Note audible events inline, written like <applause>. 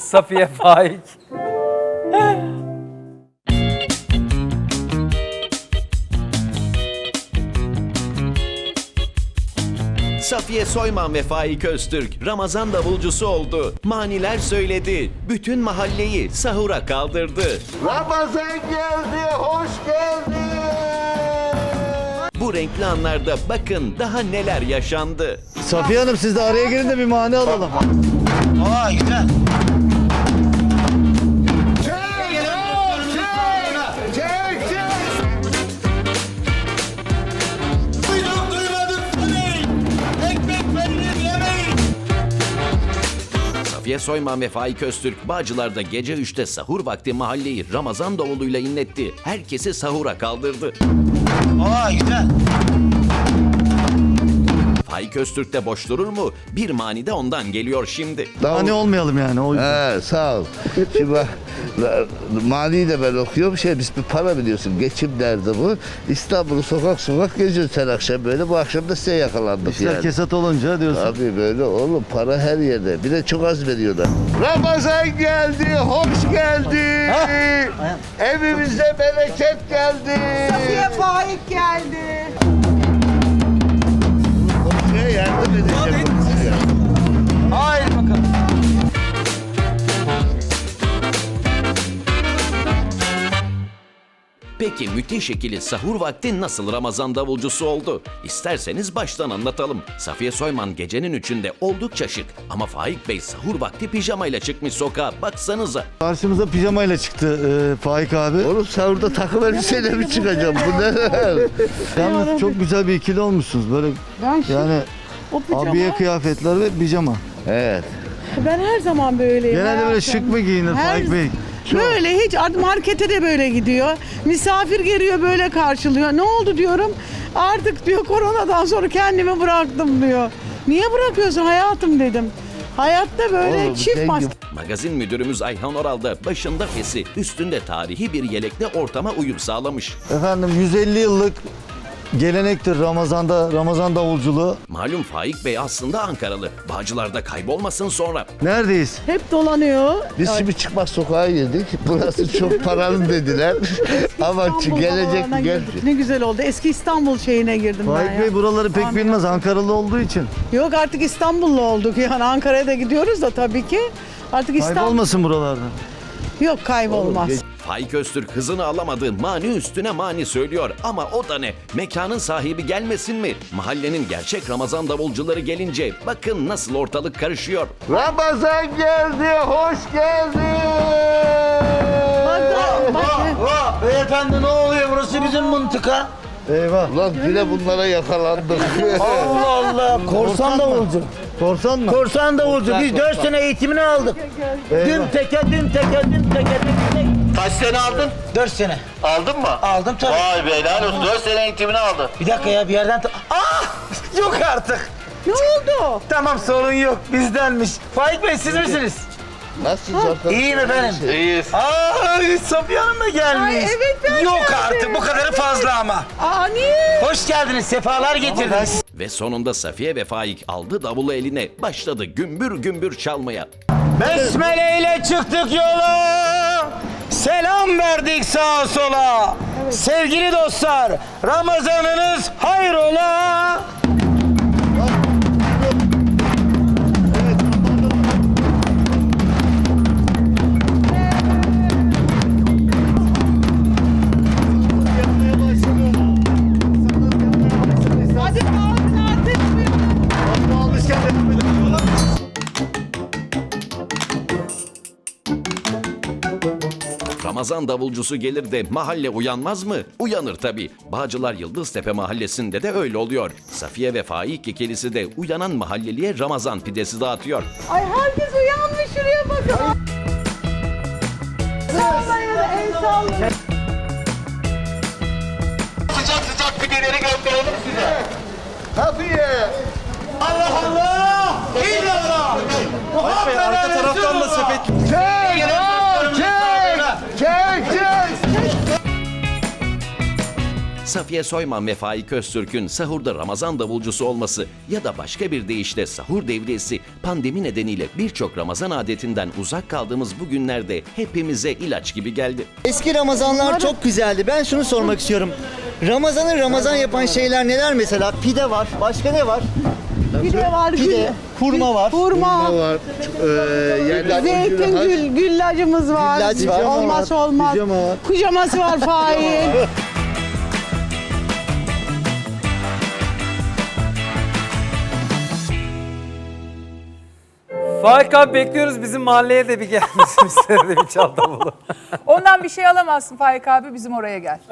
Safiye Faik. Safiye Soyman ve Faik Öztürk Ramazan davulcusu oldu. Maniler söyledi. Bütün mahalleyi sahura kaldırdı. Ramazan geldi, hoş geldi. Bu renkli anlarda bakın daha neler yaşandı. Safiye Hanım siz de araya girin de bir mani alalım. Aa güzel. Safiye Soyman ve Faik Öztürk Bağcılar'da gece 3'te sahur vakti mahalleyi Ramazan davuluyla inletti. Herkesi sahura kaldırdı. Aa güzel. Faik Öztürk de boş durur mu? Bir mani de ondan geliyor şimdi. Mani olmayalım yani. O He, sağ ol. Şimdi bak, mani de ben okuyorum. Şey, biz bir para biliyorsun. Geçim derdi bu. İstanbul'u sokak sokak geziyoruz her akşam böyle. Bu akşam da size yakalandık işler yani. kesat olunca diyorsun. Abi böyle oğlum para her yerde. Bir de çok az veriyorlar. Ramazan geldi, hoş geldi. Evimize bereket geldi. Safiye Faik geldi. Peki müthiş ikili sahur vakti nasıl Ramazan davulcusu oldu? İsterseniz baştan anlatalım. Safiye Soyman gecenin üçünde oldukça şık ama Faik Bey sahur vakti pijamayla çıkmış sokağa baksanıza. Karşımıza pijamayla çıktı e, Faik abi. Oğlum sahurda takım elbiseyle mi çıkacağım? Bu ne? <laughs> Yalnız çok güzel bir ikili olmuşsunuz. Böyle Ben şık. yani o pijama. abiye kıyafetler ve pijama. evet. Ben her zaman böyleyim. Genelde böyle şık mı giyinir Her- Faik Bey? Böyle hiç markete de böyle gidiyor. Misafir geliyor böyle karşılıyor. Ne oldu diyorum. Artık diyor koronadan sonra kendimi bıraktım diyor. Niye bırakıyorsun hayatım dedim. Hayatta böyle Oğlum, çift zengin- maske. Magazin müdürümüz Ayhan Oral da başında fesi, üstünde tarihi bir yelekle ortama uyum sağlamış. Efendim 150 yıllık gelenektir Ramazan'da Ramazan davulculuğu. Malum Faik Bey aslında Ankaralı. Bağcılar'da kaybolmasın sonra. Neredeyiz? Hep dolanıyor. Biz şimdi çıkmaz sokağa girdik. Burası çok paralı dediler. <laughs> Ama İstanbul gelecek havalarına gel. girdik. Ne güzel oldu. Eski İstanbul şeyine girdim ben Faik ya. Bey buraları pek Amin. bilmez Ankaralı olduğu için. Yok artık İstanbullu olduk yani Ankara'ya da gidiyoruz da tabii ki. Artık İstanbul Kaybolmasın buralarda. yok kaybolmaz. Faik Öztürk hızını alamadı. Mani üstüne mani söylüyor. Ama o da ne? Mekanın sahibi gelmesin mi? Mahallenin gerçek Ramazan davulcuları gelince bakın nasıl ortalık karışıyor. Ramazan geldi, hoş geldi. Bak, bak, Vah beyefendi ne oluyor burası bizim mıntıka. Eyvah. Ulan yine bunlara yakalandık. <laughs> Allah Allah korsan davulcu. Korsan mı? Korsan davulcu biz 4 sene eğitimini aldık. Düm teke düm teke düm teke düm teke. Kaç sene aldın? 4 sene. Aldın mı? Aldım tabii. Vay be helal olsun. 4 sene eğitimini aldı. Bir dakika ya bir yerden... ta- Ah! <laughs> Yok artık. ne oldu? Tamam sorun yok bizdenmiş. Faik Bey siz misiniz? Nasılsınız arkadaşlar? İyiyim efendim. İyiyiz. Aa Safiye Hanım da gelmiş. Ay, evet, ben Yok geldim. artık bu kadarı fazla ama. Aa niye? Hoş geldiniz sefalar getirdiniz. Ve sonunda Safiye ve Faik aldı davulu eline. Başladı gümbür gümbür çalmaya. Besmele ile çıktık yola. Selam verdik sağa sola. Sevgili dostlar, Ramazanınız hayrola. Ramazan davulcusu gelir de mahalle uyanmaz mı? Uyanır tabii. Bağcılar Yıldıztepe mahallesinde de öyle oluyor. Safiye ve Faik ikilisi de uyanan mahalleliye Ramazan pidesi dağıtıyor. Ay herkes uyanmış şuraya bakın. Safiye Soyman ve Faik Öztürk'ün sahurda Ramazan davulcusu olması ya da başka bir deyişle sahur devriyesi pandemi nedeniyle birçok Ramazan adetinden uzak kaldığımız bu günlerde hepimize ilaç gibi geldi. Eski Ramazanlar çok güzeldi. Ben şunu sormak istiyorum. Ramazan'ı Ramazan yapan şeyler neler mesela? Pide var. Başka ne var? Pide var, Pide, gül, hurma var. hurma, var. Ee, yani zeytin gül, güllacımız var. Güllaç var. Var, olmaz. pijama var. Kucaması var Faik. Faik abi bekliyoruz bizim mahalleye de bir gelmesin isterdi bir çal davulu. Ondan bir şey alamazsın Faik abi bizim oraya gel. <laughs>